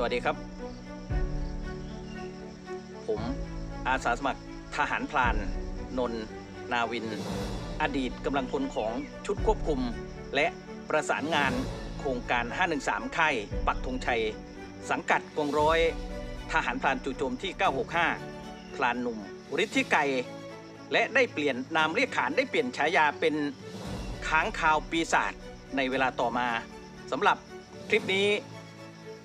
สวัสดีครับ ผมอาสาสมัครทหารพลาน นนท์นาวิน อดีตกำลังพลของชุดควบคุม และประสานงานโครงการ 513 ค่ายปักธงชัย สังกัดกองร้อย ทหารพลานจู่โจมที่ 965 พลานหนุ่มฤทธิไกรและได้เปลี่ยนนามเรียกขานได้เปลี่ยนฉายาเป็นค้างคาวปีศาจในเวลาต่อมาสำหรับคลิปนี้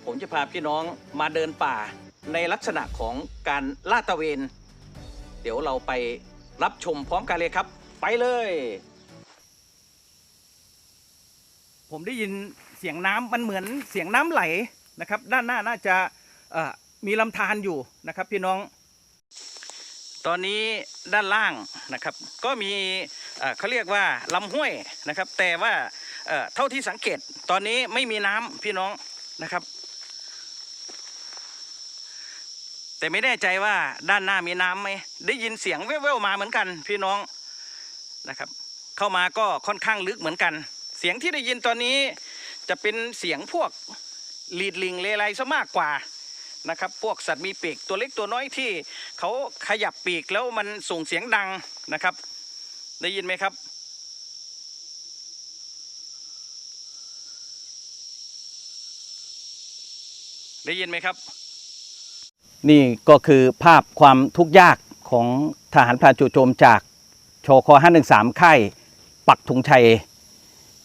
ผมจะพาพี่น้องมาเดินป่าในลักษณะของการลาดตระเวน เดี๋ยวเราไปรับชมพร้อมกันเลยครับ ไปเลย ผมได้ยินเสียงน้ำมันเหมือนเสียงน้ำไหลนะครับ ด้านหน้าน่าจะมีลำธารอยู่นะครับ พี่น้อง ตอนนี้ด้านล่างนะครับ ก็มีเขาเรียกว่าลำห้วยนะครับ แต่ว่าเท่าที่สังเกตตอนนี้ไม่มีน้ำพี่น้องนะครับ แต่ไม่แน่ใจว่าด้านหน้ามีน้ำไหมได้ยินเสียงแว่วๆมาเหมือนกัน พี่น้องนะครับ เข้ามาก็ค่อนข้างลึกเหมือนกัน เสียงที่ได้ยินตอนนี้จะเป็นเสียงพวกลีดลิงเลไลซะมากกว่านะครับ พวกสัตว์มีปีกตัวเล็กตัวน้อยที่เขาขยับปีกแล้วมันส่งเสียงดังนะครับ ได้ยินไหมครับได้ยินไหมครับ นี่ก็คือภาพความทุกข์ยากของทหารพรานจู่โจมจากชค513 ค่ายปักธงชัย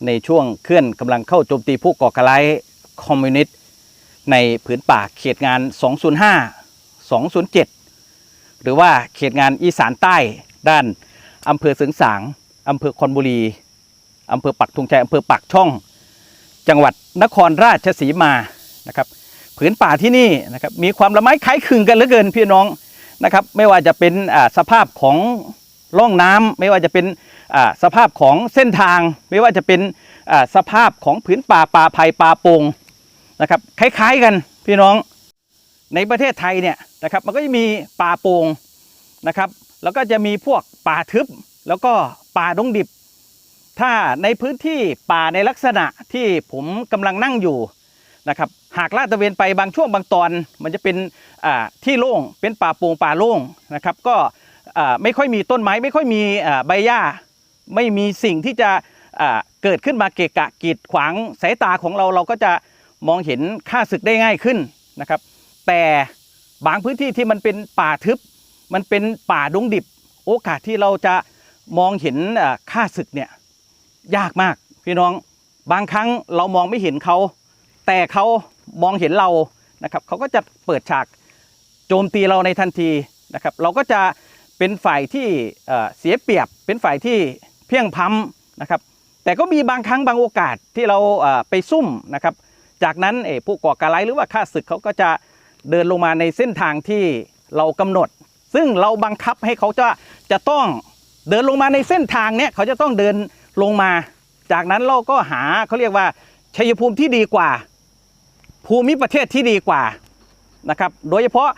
ในช่วงเคลื่อนกำลังเข้าโจมตีผู้ก่อการร้ายคอมมิวนิสต์ในผืนป่าเขตงาน 205 207 หรือว่าเขตงานอีสานใต้ด้านอำเภอเสริงสางอำเภอคอนบุรีอำเภอปักธงชัยอำเภอปากช่อง จังหวัดนครราชสีมานะครับ ผืนป่าที่นี่นะครับมีความละไม้คล้ายคลึงกันเหลือเกินพี่น้องนะครับ ไม่ว่าจะเป็นสภาพของร่องน้ำไม่ว่าจะเป็นสภาพของเส้นทาง ไม่ว่าจะเป็นสภาพของผืนป่าป่าไผ่ป่าโปงนะครับคล้าย ๆกันพี่น้องในประเทศไทยเนี่ยนะครับมันก็จะมีป่าโปงนะครับแล้วก็จะมีพวกป่าทึบ แล้วก็ป่าดงดิบ ถ้าในพื้นที่ป่าในลักษณะที่ผมกำลังนั่งอยู่นะครับ หากลาดตะเวนไปบางช่วงบางตอน มันจะเป็นที่โล่งเป็นป่าโปร่งป่าโล่งนะครับ ก็ไม่ค่อยมีต้นไม้ ไม่ค่อยมีใบหญ้า ไม่มีสิ่งที่จะเกิดขึ้นมาเกะกะกีดขวางสายตาของเราเราก็จะมองเห็นค่าศึกได้ง่ายขึ้นนะครับ แต่บางพื้นที่ที่มันเป็นป่าทึบ มันเป็นป่าดงดิบ โอกาสที่เราจะมองเห็นค่าศึกเนี่ยยากมากพี่น้องบางครั้งเรามองไม่เห็นเขา แต่เขา มองเห็นเรานะครับเขาก็จะเปิดฉากโจมตีเราในทันทีนะครับ เราก็จะเป็นฝ่ายที่เเสียเปรียบ เป็นฝ่ายที่เพียงพำนะครับ แต่ก็มีบางครั้งบางโอกาสที่เราเไปซุ่มนะครับ จากนั้นผู้ก่อการร้ายหรือว่าข้าศึกเขาก็จะเดินลงมาในเส้นทางที่เรากำหนด ซึ่งเราบังคับให้เขาจะจะต้องเดินลงมาในเส้นทางเนี้ยเขาจะต้องเดินลงมา จากนั้นเราก็หาเขาเรียกว่าชัยภูมิที่ดีกว่า ภูมิประเทศที่ดีกว่านะครับโดยเฉพาะ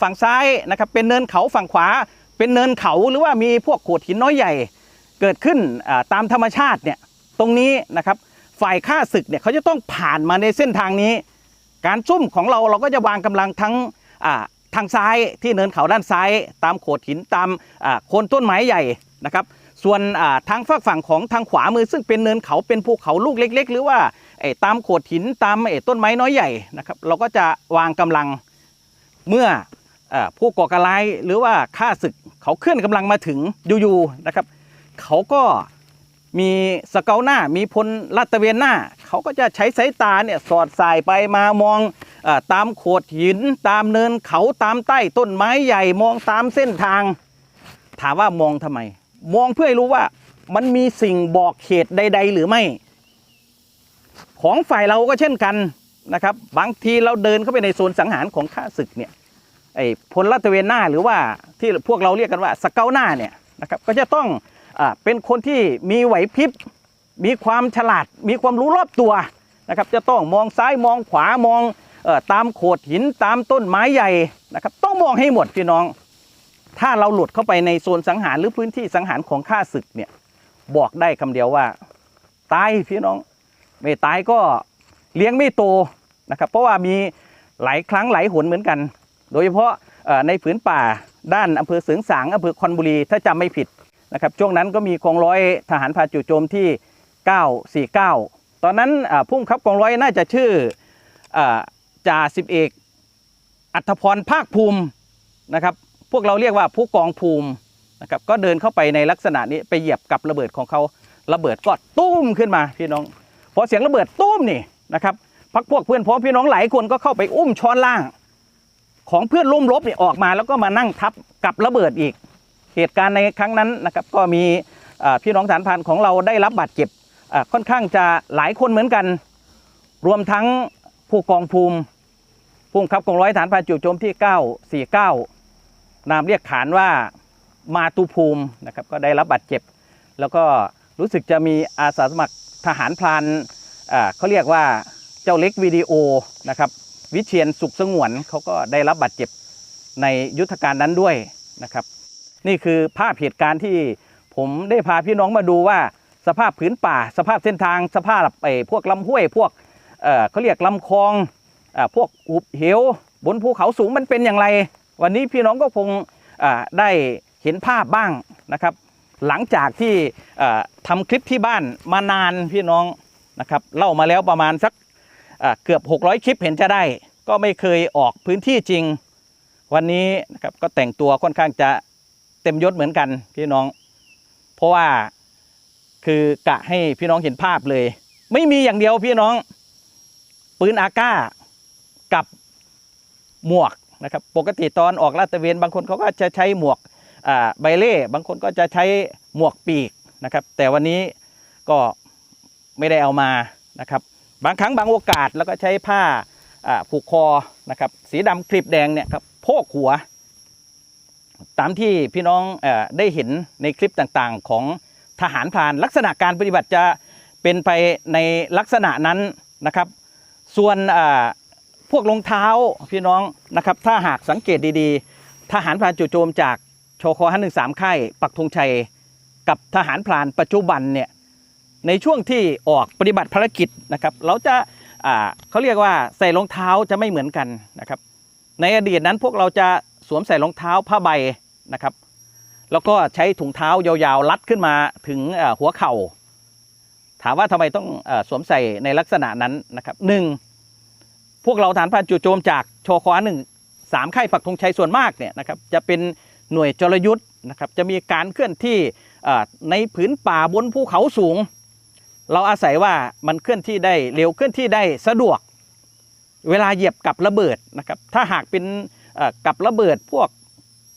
ฝั่งซ้ายนะครับเป็นเนินเขาฝั่งขวา เป็นเนินเขาหรือว่ามีพวกโขดหินน้อยใหญ่เกิดขึ้นตามธรรมชาติเนี่ยตรงนี้นะครับฝ่ายฆ่าศึกเนี่ยเขาจะต้องผ่านมาในเส้นทางนี้ การซุ่มของเราเราก็จะวางกำลังทั้งทางซ้ายที่เนินเขาด้านซ้าย ตามโขดหินตามโคนต้นไม้ใหญ่นะครับ ส่วนทางฝากฝั่งของทางขวามือซึ่งเป็นเนินเขาเป็นภูเขาลูกเล็ก ๆ หรือว่า ตามโขดหินตามไอ้ต้นไม้น้อยใหญ่นะครับเราก็จะวางกำลังเมื่ออผู้ก่อการร้ายหรือว่าข้าศึกเขาเคลื่อนกำลังมาถึงอยู่ๆนะครับ เขาก็มีสเกลหน้ามีพลลาดตระเวนหน้า เขาก็จะใช้สายตาเนี่ยสอดสายไปมามองอตามโขดหิน ตามเนินเขาตามใต้ต้นไม้ใหญ่มองตามเส้นทาง ถามว่ามองทำไม มองเพื่อให้รู้ว่ามันมีสิ่งบอกเหตุใด ๆ หรือไม่ ของฝ่ายเราก็เช่นกันนะครับ บางทีเราเดินเข้าไปในโซนสังหารของข้าศึกเนี่ยไอ้พลรัตเวนหน้าหรือว่าที่พวกเราเรียกกันว่าสเกลหน้าเนี่ยนะครับก็จะต้องอาเป็นคนที่มีไหวพริบ มีความฉลาด มีความรู้รอบตัวนะครับจะต้องมองซ้ายมองขวามองออตามโขดหินตามต้นไม้ใหญ่นะครับต้องมองให้หมดพี่น้อง ถ้าเราหลุดเข้าไปในโซนสังหารหรือพื้นที่สังหารของข้าศึกเนี่ยบอกได้คำเดียวว่า ตายพี่น้อง ไม่ตายก็เลี้ยงไม่โตนะครับ เพราะว่ามีหลายครั้งหลายหนเหมือนกัน โดยเฉพาะในผืนป่าด้านอำเภอเสริงสางอำเภอคอนบุรีถ้าจำไม่ผิดนะครับช่วงนั้นก็มีกองร้อยทหารพาจู่โจมที่ 949 ตอนนั้นอ่าผู้บังคับกองร้อยน่าจะชื่ออจ่าสิบเอกอัธพรภาคภูมินะครับ พวกเราเรียกว่าผู้กองภูมินะครับก็เดินเข้าไปในลักษณะนี้ไปเหยียบกับระเบิดของเขาระเบิดก็ตุ้มขึ้นมาพี่น้อง พอเสียงระเบิดตุ้มนี่นะครับพักพวกเพื่อนพ้องพี่น้องหลายคนก็เข้าไปอุ้มช้อนล่าง ของเพื่อนร่วมรบเนี่ยออกมาแล้วก็มานั่งทับกับระเบิดอีก เหตุการณ์ในครั้งนั้นนะครับก็มีพี่น้องฐานพรานของเราได้รับบาดเจ็บค่อนข้างจะหลายคนเหมือนกัน รวมทั้งผู้กองภูมิผู้บังคับกองร้อยฐานพรานจู่โจมที่ 949 นามเรียกขานว่ามาตุภูมินะครับก็ได้รับบาดเจ็บ แล้วก็รู้สึกจะมีอาสาสมัคร ทหารพรานเขาเรียกว่าเจ้าเล็กวิดีโอนะครับวิเชียนสุขสงวนเขาก็ได้รับบาดเจ็บในยุทธการนั้นด้วยนะครับ นี่คือภาพเหตุการณ์ที่ผมได้พาพี่น้องมาดูว่าสภาพผืนป่า สภาพเส้นทางสภาพไอ้พวกลำห้วย พวกเเขาเรียกลำคลองอพวกอุบเหว บนภูเขาสูงมันเป็นอย่างไร วันนี้พี่น้องก็คงได้เห็นภาพบ้างนะครับ หลังจากที่ทำคลิปที่บ้านมานานพี่น้องนะครับเล่ามาแล้วประมาณสักเกือบ 600 คลิปเห็นจะได้ ก็ไม่เคยออกพื้นที่จริง วันนี้นะครับก็แต่งตัวค่อนข้างจะเต็มยศเหมือนกันพี่น้อง เพราะว่าคือกะให้พี่น้องเห็นภาพเลย ไม่มีอย่างเดียวพี่น้อง ปืนอาก้ากับหมวกนะครับ ปกติตอนออกลาดตระเวนบางคนเขาก็จะใช้หมวก ใบเล่บางคนก็จะใช้หมวกปีกนะครับ แต่วันนี้ก็ไม่ได้เอามานะครับ บางครั้งบางโอกาสแล้วก็ใช้ผ้าผูกคอนะครับ สีดำคลิปแดงเนี่ยครับโพกหัว ตามที่พี่น้องอได้เห็นในคลิปต่างๆ ของทหารพรานลักษณะการปฏิบัติจะเป็นไปในลักษณะนั้นนะครับ ส่วนพวกรองเท้าพี่น้องนะครับ ถ้าหากสังเกตดีๆ ทหารพรานจู่โจมจาก ชคห้าหนึ่งสามค่ายปักธงชัยกับทหารพรานปัจจุบันเนี่ยในช่วงที่ออกปฏิบัติภารกิจนะครับ เราจะาเขาเรียกว่าใส่รองเท้าจะไม่เหมือนกันนะครับ ในอดีตนั้นพวกเราจะสวมใส่รองเท้าผ้าใบนะครับ แล้วก็ใช้ถุงเท้ายาวๆรัดขึ้นมาถึงหัวเข่า ถามว่าทำไมต้องอสวมใส่ในลักษณะนั้นนะครับหนึ่งพวกเราฐานพรานจู่โจมจากชคหนึ่งสามค่ายปักธงชัยส่วนมากเนี่ยนะครับจะเป็น หน่วยจรยุทธ์นะครับจะมีการเคลื่อนที่ในผืนป่าบนภูเขาสูง เราอาศัยว่ามันเคลื่อนที่ได้เร็วเคลื่อนที่ได้สะดวก เวลาเหยียบกับระเบิดนะครับถ้าหากเป็นกับระเบิดพวก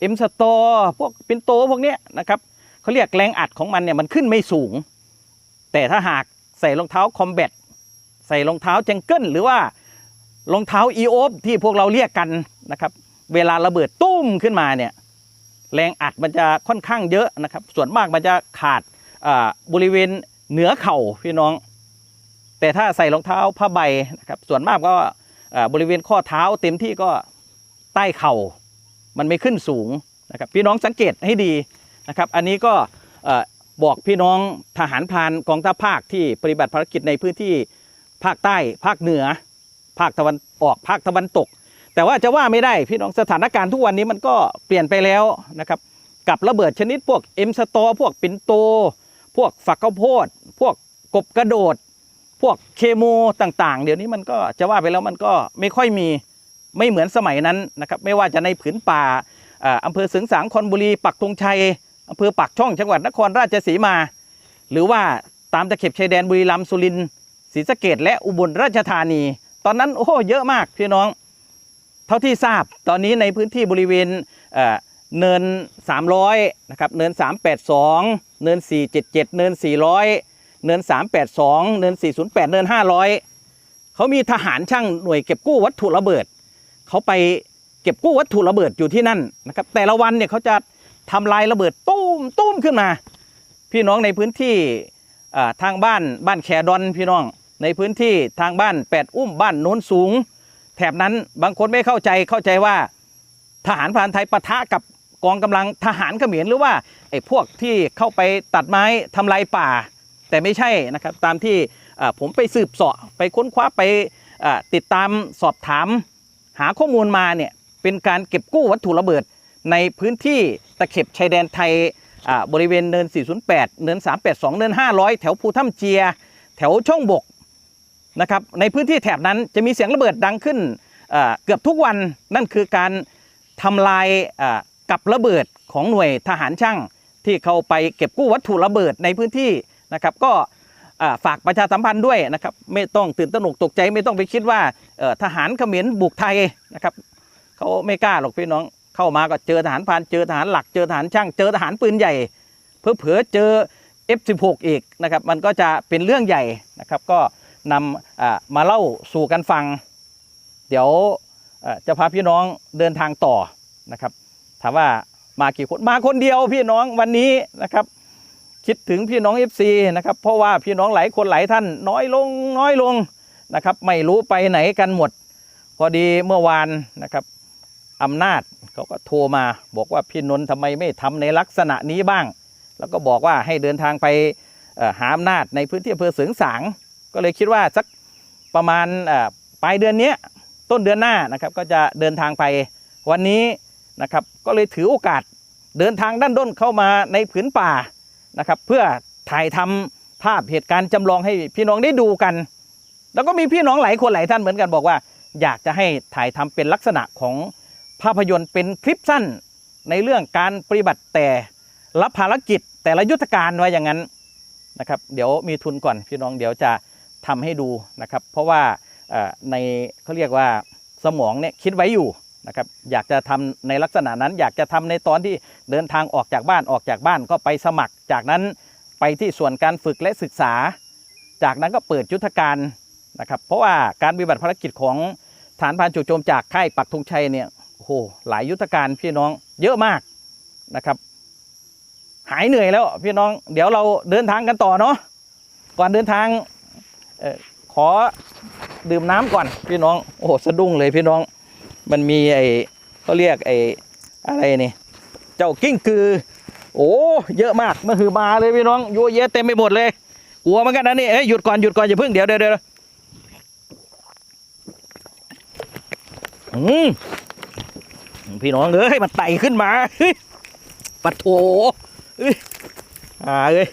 เอ็มสตอพวกปินโตพวกนี้นะครับเขาเรียกแรงอัดของมันเนี่ยมันขึ้นไม่สูง แต่ถ้าหากใส่รองเท้าคอมแบทใส่รองเท้าแจงเกิลหรือว่ารองเท้าอีโอฟที่พวกเราเรียกกันนะครับ เวลาระเบิดตุ้มขึ้นมาเนี่ย แรงอัดมันจะค่อนข้างเยอะนะครับ ส่วนมากมันจะขาดบริเวณเหนือเข่าพี่น้อง แต่ถ้าใส่รองเท้าผ้าใบนะครับ ส่วนมากก็บริเวณข้อเท้าเต็มที่ก็ใต้เข่า มันไม่ขึ้นสูงนะครับ พี่น้องสังเกตให้ดีนะครับ อันนี้ก็บอกพี่น้องทหารพรานกองทัพภาคที่ปฏิบัติภารกิจในพื้นที่ภาคใต้ ภาคเหนือ ภาคตะวันออกภาคตะวันตก แต่ว่าจะว่าไม่ได้พี่น้องสถานการณ์ทุกวันนี้มันก็เปลี่ยนไปแล้วนะครับ กับระเบิดชนิดพวกเอ็มสตอพวกปินโต พวกฝักข้าวโพด พวกกบกระโดด พวกเคมต่างๆ เดี๋ยวนี้มันก็จะว่าไปแล้วมันก็ไม่ค่อยมีไม่เหมือนสมัยนั้นนะครับ ไม่ว่าจะในผืนป่าอำเภอสิงสางคอนบุรี ปักธงชัยอำเภอปักช่องจังหวัดนครราชสีมา หรือว่าตามตะเข็บชายแดนบุรีรัมย์สุรินทร์ศรีสะเกดและอุบลราชธานี ตอนนั้นโอ้เยอะมากพี่น้อง เท่าที่ทราบตอนนี้ในพื้นที่บริเวณเอ่อเนิน 300 นะครับ เนิน 382 เนิน 477 เนิน 400 เนิน 382 เนิน 408 เนิน 500 เขามีทหารช่างหน่วยเก็บกู้วัตถุระเบิด เขาไปเก็บกู้วัตถุระเบิดอยู่ที่นั่นนะครับ แต่ละวันเนี่ยเขาจะทำลายระเบิดตุ้มตุ้มขึ้นมา พี่น้องในพื้นที่ทางบ้านบ้านแคดอนพี่น้องในพื้นที่ทางบ้านแปดอุ้มบ้านโน้นสูง แถบนั้นบางคนไม่เข้าใจเข้าใจว่าทหารพรานไทยปะทะกับกองกำลังทหารเขมรหรือว่าไอ้พวกที่เข้าไปตัดไม้ทำลายป่า แต่ไม่ใช่นะครับ ตามที่ผมไปสืบเสาะไปค้นคว้าไปติดตามสอบถาม หาข้อมูลมาเนี่ยเป็นการเก็บกู้วัตถุระเบิดในพื้นที่ตะเข็บชายแดนไทยบริเวณเนิน 408 เนิน 382 เนิน 500 แถวภูถ้ำเจีย แถวช่องบก นะครับในพื้นที่แถบนั้นจะมีเสียงระเบิดดังขึ้นเกือบทุกวันนั่นคือการทำลายกับระเบิดของหน่วยทหารช่าง ที่เขาไปเก็บกู้วัตถุระเบิดในพื้นที่นะครับก็ฝากประชาสัมพันธ์ด้วยนะครับไม่ต้องตื่นตระหนกตกใจไม่ต้องไปคิดว่าทหารเขมรบุกไทยนะครับเขาไม่กล้าหรอกพี่น้องเข้ามาก็เจอทหารพานเจอทหารหลักเจอทหารช่าง เจอทหารปืนใหญ่เผลอเจอ F16 อีกนะครับมันก็จะเป็นเรื่องใหญ่นะครับก็ นำมาเล่าสู่กันฟัง เดี๋ยวจะพาพี่น้องเดินทางต่อนะครับ ถามว่ามากี่คนมาคนเดียวพี่น้องวันนี้นะครับ คิดถึงพี่น้อง FC นะครับเพราะว่าพี่น้องหลายคนหลายท่านน้อยลงน้อยลงนะครับ ไม่รู้ไปไหนกันหมด พอดีเมื่อวานนะครับอำนาจเขาก็โทรมาบอกว่าพี่นนท์ทำไมไม่ทำในลักษณะนี้บ้าง แล้วก็บอกว่าให้เดินทางไปหาอำนาจในพื้นที่อำเภอเสริงสาง ก็เลยคิดว่าสักประมาณปลายเดือนนี้ต้นเดือนหน้านะครับก็จะเดินทางไปวันนี้นะครับก็เลยถือโอกาสเดินทางด้านด้นเข้ามาในผืนป่านะครับเพื่อถ่ายทำภาพเหตุการณ์จำลองให้พี่น้องได้ดูกัน แล้วก็มีพี่น้องหลายคนหลายท่านเหมือนกันบอกว่า อยากจะให้ถ่ายทำเป็นลักษณะของภาพยนตร์เป็นคลิปสั้น ในเรื่องการปฏิบัติแต่ละภารกิจแต่ละยุทธการไว้อย่างนั้นนะครับ เดี๋ยวมีทุนก่อนพี่น้องเดี๋ยวจะ ทำให้ดูนะครับ เพราะว่าในเขาเรียกว่าสมองเนี่ยคิดไว้อยู่นะครับอยากจะทำในลักษณะนั้น อยากจะทำในตอนที่เดินทางออกจากบ้านออกจากบ้านก็ไปสมัคร จากนั้นไปที่ส่วนการฝึกและศึกษา จากนั้นก็เปิดยุทธการนะครับ เพราะว่าการปฏิบัติภารกิจของฐานพรานจู่โจมจากค่ายปักธงชัยเนี่ยโอ้โหหลายยุทธการพี่น้องเยอะมากนะครับ หายเหนื่อยแล้วพี่น้องเดี๋ยวเราเดินทางกันต่อเนาะก่อนเดินทาง ขอดื่มน้ำก่อนพี่น้อง โอ้โหสะดุ้งเลยพี่น้อง มันมีไอ้เขาเรียกไอ้อะไรนี่ เจ้ากิ้งกือ โอ้เยอะมากมันคือมาเลยพี่น้องโยเยะเต็มไปหมดเลยกลัวเหมือนกันนะนี่เอ้ยหยุดก่อนหยุดก่อนอย่าเพิ่งเดี๋ยวเดี๋ยวเดี๋ยวอืมพี่น้องเอ้ยมันไต่ขึ้นมาปัดโถอ่าเอ้ย